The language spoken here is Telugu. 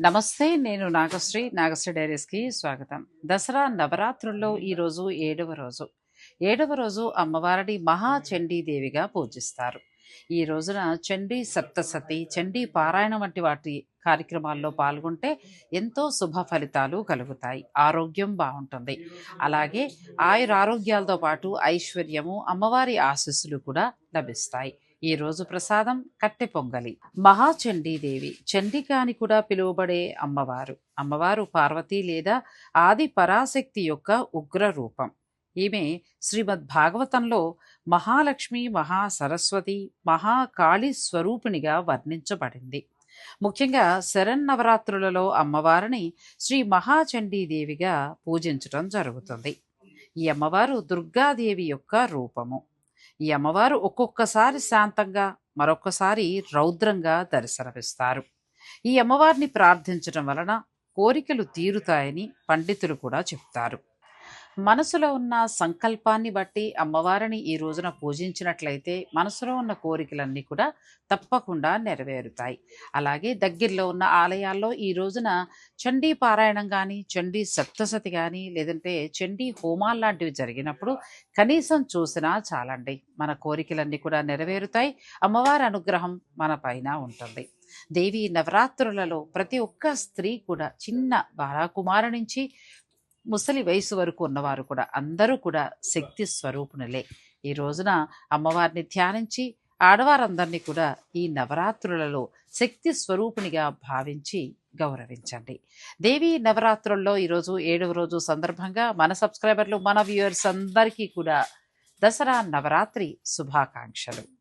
నమస్తే నేను నాగశ్రీ. నాగశ్రీ డైరీస్కి స్వాగతం. దసరా నవరాత్రుల్లో ఈరోజు ఏడవ రోజు. ఏడవ రోజు అమ్మవారిని మహాచండీదేవిగా పూజిస్తారు. ఈ రోజున చండీ సప్తసతి చండీ పారాయణ వంటి వాటి కార్యక్రమాల్లో పాల్గొంటే ఎంతో శుభ ఫలితాలు కలుగుతాయి. ఆరోగ్యం బాగుంటుంది. అలాగే ఆయురారోగ్యాలతో పాటు ఐశ్వర్యము అమ్మవారి ఆశీస్సులు కూడా లభిస్తాయి. ఈ రోజు ప్రసాదం కట్టె పొంగలి. మహాచండీదేవి చండిక అని కూడా పిలువబడే అమ్మవారు. అమ్మవారు పార్వతి లేదా ఆది పరాశక్తి యొక్క ఉగ్ర రూపం. ఈమె శ్రీమద్ భాగవతంలో మహాలక్ష్మి మహాసరస్వతి మహాకాళి స్వరూపిణిగా వర్ణించబడింది. ముఖ్యంగా శరన్నవరాత్రులలో అమ్మవారిని శ్రీ మహాచండీదేవిగా పూజించటం జరుగుతుంది. ఈ అమ్మవారు దుర్గాదేవి యొక్క రూపము. ఈ అమ్మవారు ఒక్కొక్కసారి శాంతంగా మరొక్కసారి రౌద్రంగా దర్శనమిస్తారు. ఈ అమ్మవారిని ప్రార్థించడం వలన కోరికలు తీరుతాయని పండితులు కూడా చెప్తారు. మనసులో ఉన్న సంకల్పాన్ని బట్టి అమ్మవారిని ఈ రోజున పూజించినట్లయితే మనసులో ఉన్న కోరికలన్నీ కూడా తప్పకుండా నెరవేరుతాయి. అలాగే దగ్గరలో ఉన్న ఆలయాల్లో ఈ రోజున చండీ పారాయణం కానీ చండీ సప్తసతి కానీ లేదంటే చండీ హోమాలు లాంటివి జరిగినప్పుడు కనీసం చూసినా చాలండి. మన కోరికలన్నీ కూడా నెరవేరుతాయి. అమ్మవారి అనుగ్రహం మన పైన ఉంటుంది. దేవి నవరాత్రులలో ప్రతి ఒక్క స్త్రీ కూడా చిన్న బాలాకుమారు నుంచి ముసలి వయసు వరకు ఉన్నవారు కూడా అందరూ కూడా శక్తి స్వరూపునులే. ఈ రోజున అమ్మవారిని ధ్యానించి ఆడవారందరినీ కూడా ఈ నవరాత్రులలో శక్తి స్వరూపునిగా భావించి గౌరవించండి. దేవి నవరాత్రుల్లో ఈరోజు ఏడవ రోజు సందర్భంగా మన సబ్స్క్రైబర్లు మన వ్యూయర్స్ అందరికీ కూడా దసరా నవరాత్రి శుభాకాంక్షలు.